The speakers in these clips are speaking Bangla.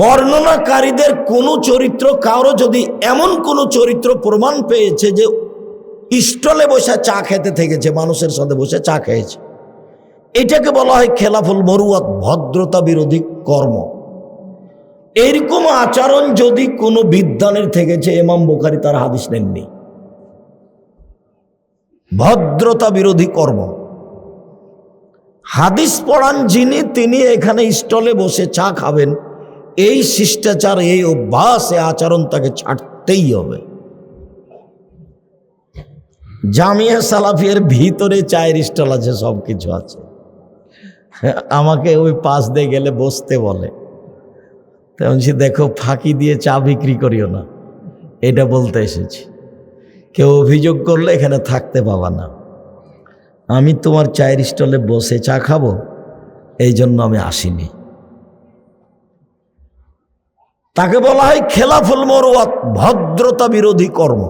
বর্ণনাকারীদের কোনো চরিত্র, কারও যদি এমন কোনো চরিত্র প্রমাণ পেয়েছে যে স্টলে বসে চা খেতে থেকেছে, মানুষের সাথে বসে চা খেয়েছে। এটাকে বলা হয় খেলাফুল মরুয়াত, ভদ্রতা বিরোধী কর্ম। এরকম আচরণ যদি কোনো বিদ্যানের থেকেছে এমাম বোখারি তার হাদিস নেননি। ভদ্রতা বিরোধী কর্ম। হাদিস পড়ান যিনি, তিনি এখানে স্টলে বসে চা খাবেন। এই শিষ্টাচার, এই অভ্যাস, এই আচরণ তাকে ছাড়তেই হবে। জামিয়া সালাফিয়ার ভিতরে চায়ের স্টল আছে সব কিছু আছে। আমাকে ওই পাশ দিয়ে গেলে বসতে বলে। তেমন সে দেখো, ফাঁকি দিয়ে চা বিক্রি করিও না। এটা বলতে এসেছি। কেউ অভিযোগ করলে এখানে থাকতে পাবা না। আমি তোমার চায়ের স্টলে বসে চা খাব, এই জন্য আমি আসিনি। তাকে বলা হয় খেলাফুল মরুয়াত, ভদ্রতা বিরোধী কর্ম।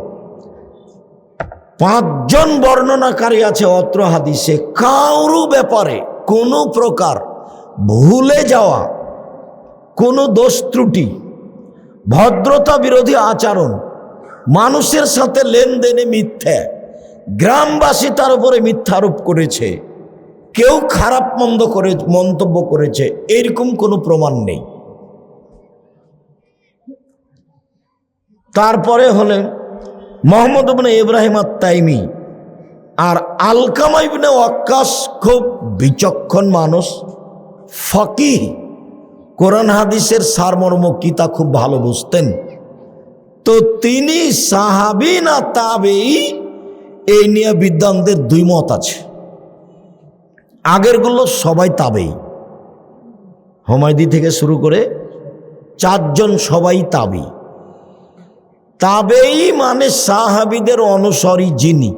পাঁচজন বর্ণনাকারী আছে অত্র হাদিসে, কারু ব্যাপারে কোনো প্রকার ভুলে যাওয়া, কোনো দোষ ত্রুটি, ভদ্রতা বিরোধী আচরণ, মানুষের সাথে লেনদেনে মিথ্যা, গ্রামবাসী তার উপরে মিথ্যারোপ করেছে, কেউ খারাপ মন্দ করে, মন্তব্য করেছে, এরকম কোনো প্রমাণ নেই। তারপরে হলেন মোহাম্মদ ইবনে ইব্রাহিম আত্মাইমি আর আলকামা ইবনে ওয়াক্কাস খুব বিচক্ষণ মানুষ ফকি কোরআন হাদিসের সারমর্ম কি তা খুব ভালো বুঝতেন। তো তিনি সাহাবি না তাবেই এই নিয়ে বিদ্বানদের দুই মত আছে। আগেরগুলো সবাই তাবেই হমায়দি থেকে শুরু করে চারজন সবাই তাবি তাবেই মানে সাহাবিদের অনুসরী যিনি।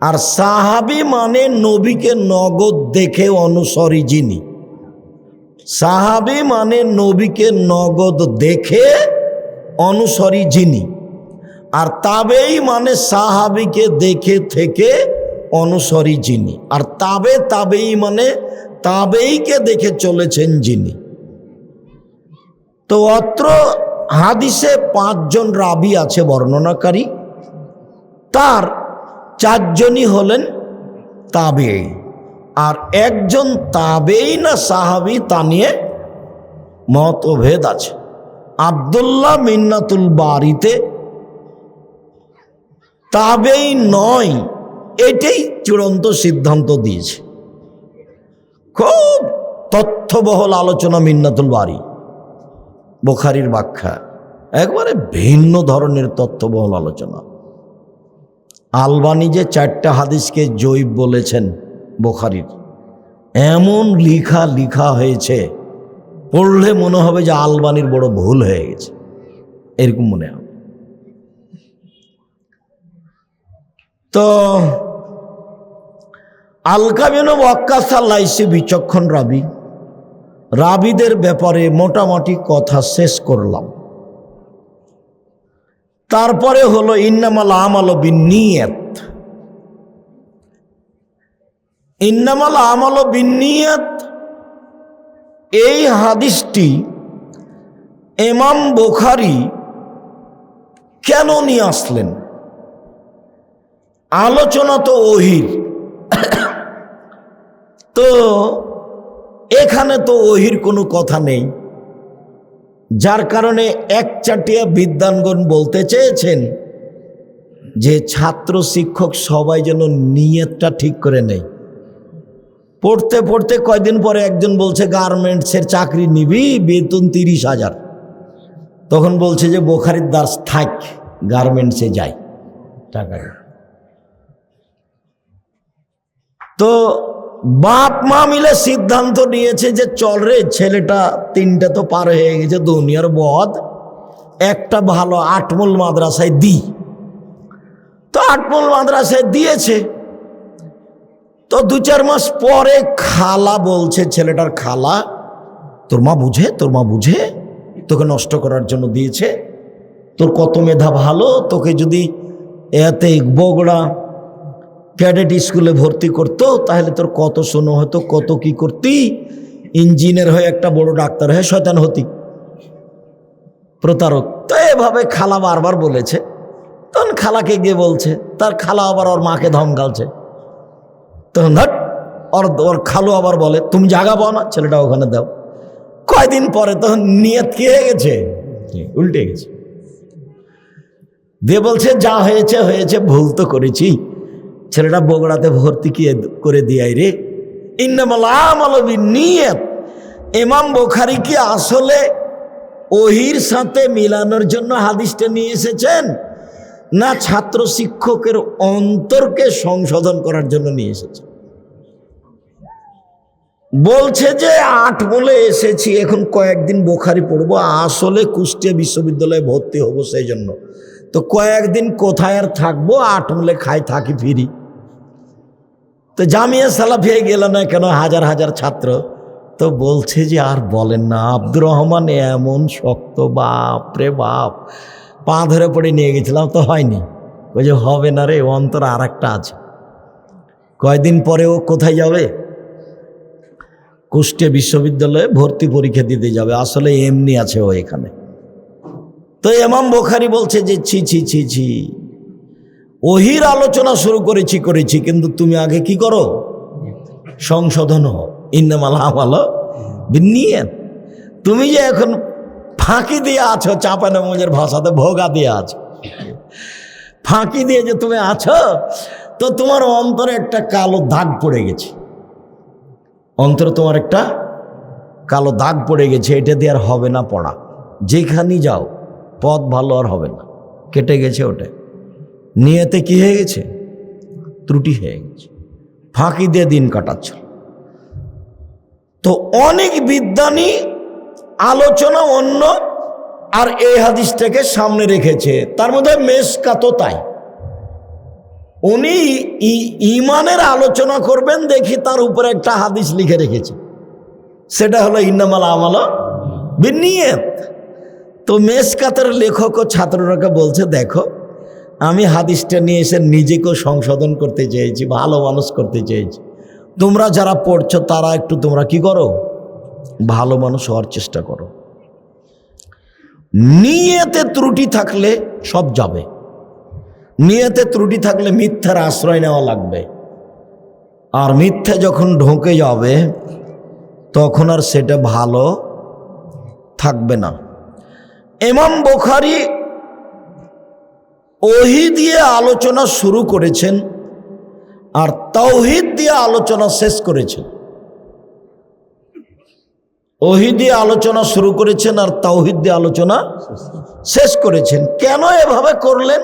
আর সাহাবি মানে নবীকে নগদ দেখে অনুসরী যিনি। সাহাবি মানে নবীকে নগদ দেখে অনুসরী যিনি। আর তাবেই মানে সাহাবিকে দেখে থেকে অনুসরী যিনি। আর তাবে তাবেই মানে তাবেইকে দেখে চলেছেন যিনি। তো অত্র হাদিসে পাঁচজন রাবি আছে বর্ণনাকারী। তার চারজনই হলেন তাবেই আর একজন তাবেই না সাহাবি তা নিয়ে মতভেদ আছে। আবদুল্লাহ মিন্নাতুল বাড়িতে তাবেই নয়, এটাই চূড়ান্ত সিদ্ধান্ত দিয়েছে। খুব তথ্যবহল আলোচনা মিন্নাতুল বাড়ি বোখারির ব্যাখ্যা। একবারে ভিন্ন ধরনের তথ্যবহল আলোচনা। আলবানি যে চারটা হাদিসকে জৈব বলেছেন বোখারির, এমন লিখা লিখা হয়েছে, পড়লে মনে হবে যে আলবানির বড় ভুল হয়ে গেছে। এরকম মনে হবে। তো আলকাবিন ওয়াক্কাসাল্লাইসে বিচক্ষণ রাবি রাবিদের ব্যাপারে মোটামুটি কথা শেষ করলাম। তারপরে হলো ইন্নামাল আমাল বিনিয়ত ইন্নামাল আমাল বিনিয়ত এই হাদিসটি এমাম বোখারি কেন নিয়ে আসলেন? আলোচনা তো ওহির তো এখানে তো ওহির কোনো কথা নেই। যার কারণে এক চাটিয়া বিদ্যানগণ বলতে চেয়েছেন যে, ছাত্র শিক্ষক সবাই যেন নিয়তটা ঠিক করে নেয়। পড়তে পড়তে কয়দিন পরে একজন বলছে, গার্মেন্টসের চাকরি নিবি, বেতন তিরিশ হাজার। তখন বলছে যে, বোখারির দাস থাক, গার্মেন্টসে যাই টাকা তো বাপ মা মিলে সিদ্ধান্ত নিয়েছে যে চল রে, ছেলেটা তিনটা তো পার হয়ে গেছে দুনিয়ার বদ একটা ভালো আটমূল মাদ্রাসায় দি। তো আটমূল মাদ্রাসায় দিয়েছে। তো দু চার মাস পরে খালা বলছে, ছেলেটার খালা, তোর মা বুঝে, তোর মা বুঝে, তোকে নষ্ট করার জন্য দিয়েছে, তোর কত মেধা ভালো, তোকে যদি এতে বগড়া ক্যাডেট স্কুলে ভর্তি করতো তাহলে তোর কত শোনো হতো কত কি করতি? ইঞ্জিনিয়ার হয়ে একটা বড় ডাক্তার হয়ে শয়তান হতি। প্রতারক। তো এভাবে খালা বারবার বলেছে। তখন খালাকে গিয়ে বলছে তার খালা আবার ওর মাকে ধমকালছে। তখন ধট ওর ওর খালু আবার বলে তুমি জাগা পাও না ছেলেটা ওখানে দাও। কয়দিন পরে তখন নিয়ত কি হয়ে গেছে? উল্টে গেছে। দিয়ে বলছে যা হয়েছে হয়েছে ভুল তো করেছি। ছেলেটা বগড়াতে ভর্তি কিয়ে করে দিয়াই রে? ইন্নামালামালবি নিয়ত ইমাম বোখারি কি আসলে ওহির সাথে মিলানোর জন্য হাদিসটা নিয়ে এসেছেন? না ছাত্র শিক্ষকের অন্তরকে সংশোধন করার জন্য নিয়ে এসেছেন? বলছে যে আট বলে এসেছি, এখন কয়েকদিন বোখারি পড়ব, আসলে কুষ্টিয়া বিশ্ববিদ্যালয়ে ভর্তি হব সেই জন্য। তো কয়েকদিন কোথায় আর থাকব? আট মূলে খাই, থাকি ফিরি। তো জামিয়া সালাফিয়া গেল না কেন? হাজার হাজার ছাত্র। তো বলছে যে আর বলেন না, আব্দুর রহমান এমন শক্ত বাপ রে বাপ। পা ধরে পড়ে নিয়ে গেছিলাম, তো হয়নি। ওই যে হবে না রে, অন্তর আর একটা আছে। কয়দিন পরে ও কোথায় যাবে? কুষ্টিয়া বিশ্ববিদ্যালয়ে ভর্তি পরীক্ষা দিতে যাবে। আসলে এমনি আছে ও এখানে। তো এমাম বোখারি বলছে যে ছি ছি ছি ছি। ওহির আলোচনা শুরু করেছি করেছি, কিন্তু তুমি আগে কি করো? সংশোধন হও। ইন্নামাল আমাল নিয়ে তুমি যে এখন ফাঁকি দিয়ে আছো, চাপানো মজের ভাষাতে ভোগা দিয়ে আছো। ফাঁকি দিয়ে যে তুমি আছো, তো তোমার অন্তরে একটা কালো দাগ পড়ে গেছে। অন্তরে তোমার একটা কালো দাগ পড়ে গেছে, এটা দিয়ে আর হবে না পড়া। যেখানেই যাও, পথ ভালো আর হবে না। কেটে গেছে ওটা নিয়েতে কি হয়ে গেছে? ত্রুটি হয়ে গেছে। ফাঁকি দিয়ে দিন কাটাচ্ছিল। তো অনেক বিদ্যানী আলোচনা অন্য আর এই হাদিসটাকে সামনে রেখেছে। তার মধ্যে মেসকাতো তাই। উনি ইমানের আলোচনা করবেন, দেখি তার উপরে একটা হাদিস লিখে রেখেছে। সেটা হলো ইন্নামাল আমাল বিনিয়ত। তো মেসকাতের লেখক ও ছাত্ররাকে বলছে, দেখো আমি হাদিসটা নিয়ে এসে নিজেকেও সংশোধন করতে চেয়েছি, ভালো মানুষ করতে চেয়েছি। তোমরা যারা পড়ছো, তারা একটু তোমরা কি করো? ভালো মানুষ হওয়ার চেষ্টা করো। নিয়েতে ত্রুটি থাকলে সব যাবে। নিয়েতে ত্রুটি থাকলে মিথ্যার আশ্রয় নেওয়া লাগবে। আর মিথ্যে যখন ঢোকে যাবে, তখন আর সেটা ভালো থাকবে না। এমাম বোখারি ওহি দিয়ে আলোচনা শুরু করেছেন আর তৌহিদ দিয়ে আলোচনা শেষ করেছেন। ওহি দিয়ে আলোচনা শুরু করেছেন আর তৌহিদ দিয়ে আলোচনা শেষ করেছেন। কেন এভাবে করলেন?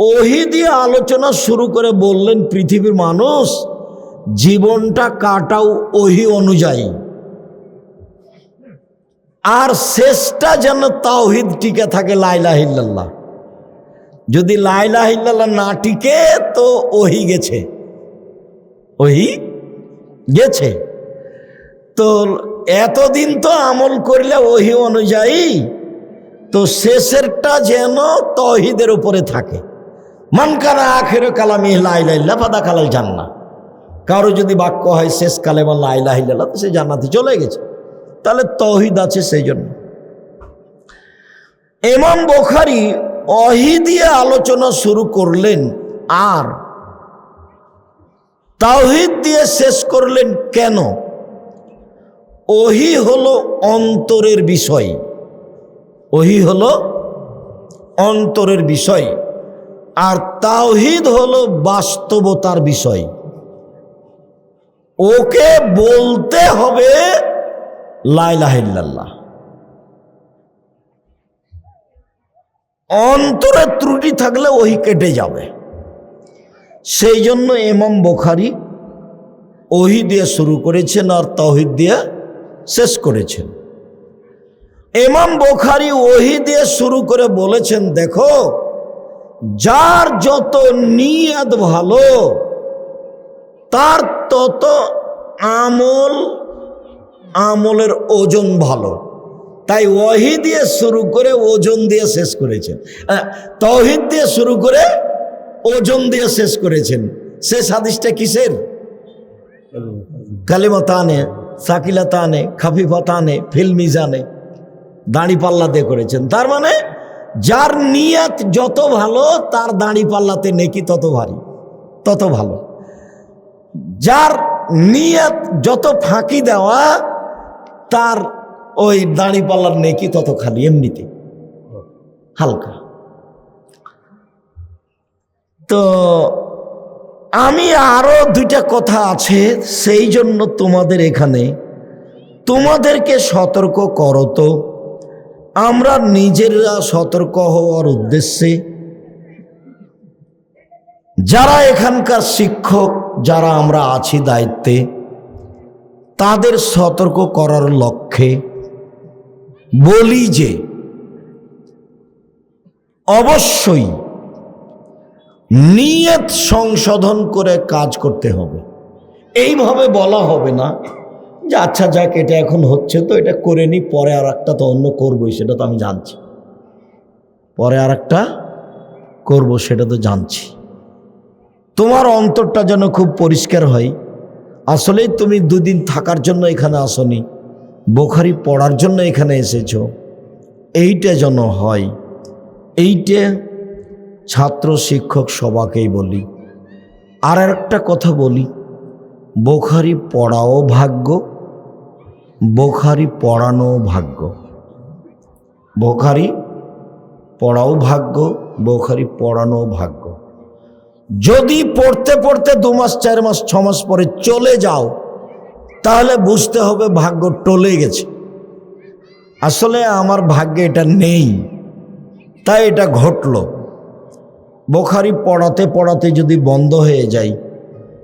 ওহি দিয়ে আলোচনা শুরু করে বললেন, পৃথিবীর মানুষ জীবনটা কাটাও ওহি অনুযায়ী। আর শেষটা যেন তাওহিদ টিকে থাকে লাইলাহিল্লাহ যদি লাইলাহিল্লাহ না টিকে, তো ওহি গেছে। ওহি গেছে। তো এতদিন তো আমল করলে ওহি অনুযায়ী তো শেষেরটা যেন তহিদের উপরে থাকে। মানকানা আখের কালামি লাইলাইল্লা পাদা কালাল জান্না কারও যদি বাক্য হয় শেষ কালে বা লাইলাহিল্লা তো সে জান্নাতে চলে গেছে। তাহলে তহিদ আছে সেই জন্য। এমাম বোখারি অহি দিয়ে আলোচনা শুরু করলেন আর? তাওহিদ দিয়ে শেষ করলেন কেন? ওহি হলো অন্তরের বিষয়। ওহি হলো অন্তরের বিষয়। আর তাওহিদ হলো বাস্তবতার বিষয়। ওকে বলতে হবে লাইলাহিল্লাহ অন্তরে ত্রুটি থাকলে ওই কেটে যাবে। সেই জন্য এমাম বোখারি ওহি দিয়ে শুরু করেছেন আর তহিদ দিয়ে শেষ করেছেন। এমাম বোখারি ওহি দিয়ে শুরু করে বলেছেন, দেখো, যার যত নিয়াদ ভালো, তার তত আমল, আমলের ওজন ভালো। তাই ওহি দিয়ে শুরু করে ওজন দিয়ে শেষ করেছেন। তৌহিদ দিয়ে শুরু করে ওজন দিয়ে শেষ করেছেন। শেষ হাদিসটা কিসের? কালিমতানে সাকিলাতানে খাফিফাতানে ফিল মিজানে দাড়ি পাল্লা দিয়ে করেছেন। তার মানে যার নিয়ত যত ভালো, তার দাড়ি পাল্লাতে নেকি তত ভারী, তত ভালো। যার নিয়াত যত ফাঁকি দেওয়া, তার ওই দাড়ি পাল্লার নেকি তত খালি, এমনিতে। হালকা। তো আমি আরও দুইটা কথা আছে, সেই জন্য তোমাদের এখানে। তোমাদেরকে সতর্ক করো তো। আমরা নিজেরা সতর্ক হওয়ার উদ্দেশ্যে যারা এখানকার শিক্ষক, যারা আমরা আছি দায়িত্বে, তাদের সতর্ক করার লক্ষ্যে বলি যে, অবশ্যই নিয়ত সংশোধন করে কাজ করতে হবে। এইভাবে বলা হবে না যে আচ্ছা যাক, এটা এখন হচ্ছে তো, এটা করে নি, পরে আর একটা তো অন্য করবোই, সেটা তো আমি জানছি। পরে আর একটা করব, সেটা তো জানছি। তোমার অন্তরটা যেন খুব পরিষ্কার হয়। আসলেই তুমি দুদিন থাকার জন্য এখানে আসনি। বোখারি পড়ার জন্য এখানে এসেছ। এইটা যেন হয়। এইটা ছাত্র শিক্ষক সবাকেই বলি। আর একটা কথা বলি। বোখারি পড়াও ভাগ্য, বোখারি পড়ানো ভাগ্য। বোখারি পড়াও ভাগ্য, বোখারি পড়ানো ভাগ্য। যদি পড়তে পড়তে দু মাস, চার মাস, ছ মাস পরে চলে যাও তাহলে বুঝতে হবে ভাগ্য টলে গেছে। আসলে আমার ভাগ্যে এটা নেই। তাই এটা ঘটলো। বোখারি পড়াতে পড়াতে যদি বন্ধ হয়ে যায়,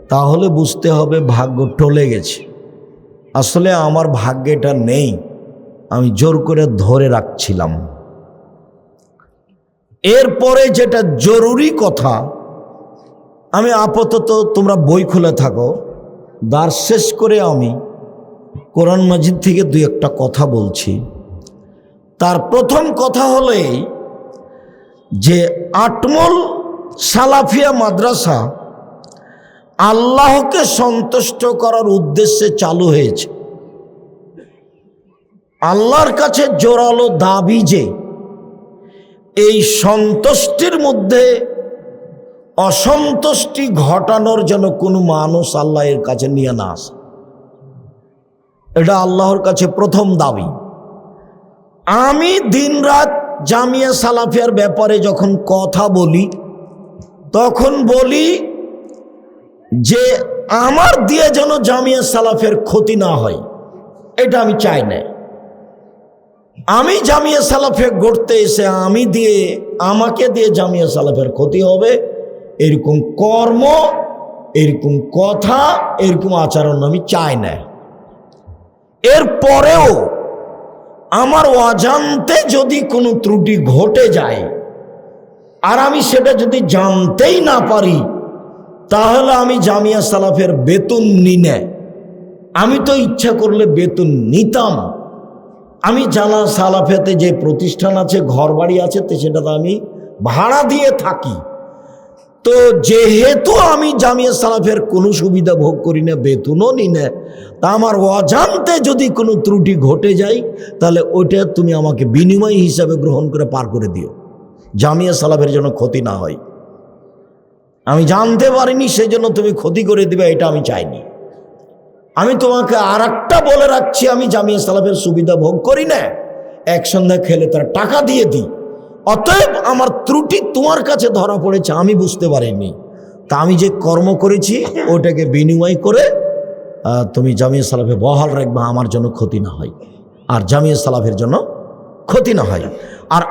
তাহলে বুঝতে হবে ভাগ্য টলে গেছে। আসলে আমার ভাগ্যে এটা নেই। আমি জোর করে ধরে রাখছিলাম। এরপরে যেটা জরুরি কথা, আমি আপাতত তোমরা বই খুলে থাকো। দ্বার শেষ করে আমি কোরআন মাজিদ থেকে দুই একটা কথা বলছি। তার প্রথম কথা হলো এই যে আটমল সালাফিয়া মাদ্রাসা আল্লাহকে সন্তুষ্ট করার উদ্দেশ্যে চালু হয়েছে। আল্লাহর কাছে জোরালো দাবি যে এই সন্তুষ্টির মধ্যে অসন্তুষ্টি ঘটানোর যেন কোনো মানুষ আল্লাহ এর কাছে নিয়ে না আসে। এটা আল্লাহর কাছে প্রথম দাবি। আমি দিনরাত জামিয়া সালাফিয়ার ব্যাপারে যখন কথা বলি, তখন বলি যে আমার দিয়ে যেন জামিয়া সালাফের ক্ষতি না হয়, এটা আমি চাই না। আমি জামিয়া সালাফে গড়তে এসে আমি দিয়ে, আমাকে দিয়ে জামিয়া সালাফের ক্ষতি হবে এরকম কর্ম, এরকম কথা, এরকম আচরণ আমি চাই না। এরপরেও আমার অজান্তে যদি কোনো ত্রুটি ঘটে যায় আর আমি সেটা যদি জানতেই না পারি, তাহলে আমি জামিয়া সালাফের বেতন নি না। আমি তো ইচ্ছা করলে বেতন নিতাম। আমি জানা সালাফেতে যে প্রতিষ্ঠান আছে ঘর বাড়ি আছে, তো সেটাতে আমি ভাড়া দিয়ে থাকি। তো যেহেতু আমি জামিয়া সালাফের কোনো সুবিধা ভোগ করি না, বেতনও নি না, তা আমার অজান্তে যদি কোনো ত্রুটি ঘটে যায়, তাহলে ওইটা তুমি আমাকে বিনিময় হিসাবে গ্রহণ করে পার করে দিও। জামিয়া সালাফের জন্য ক্ষতি না হয়। আমি জানতে পারিনি, সেজন্য তুমি ক্ষতি করে দিবে, এটা আমি চাইনি। আমি তোমাকে আর বলে রাখছি, আমি জামিয়া সালাফের সুবিধা ভোগ করি না। এক সন্ধ্যা খেলে তার টাকা দিয়ে দিই। অতএব আমার ত্রুটি তোমার কাছে ধরা পড়েছে, আমি বুঝতে পারিনি। তা আমি যে কর্ম করেছি, ওটাকে বিনিময় করে তুমি জামিয়া সালাফে বহাল রাখবা, আমার জন্য ক্ষতি না হয়। আর জামিয়া সালাফের জন্য ক্ষতি না হয়। আর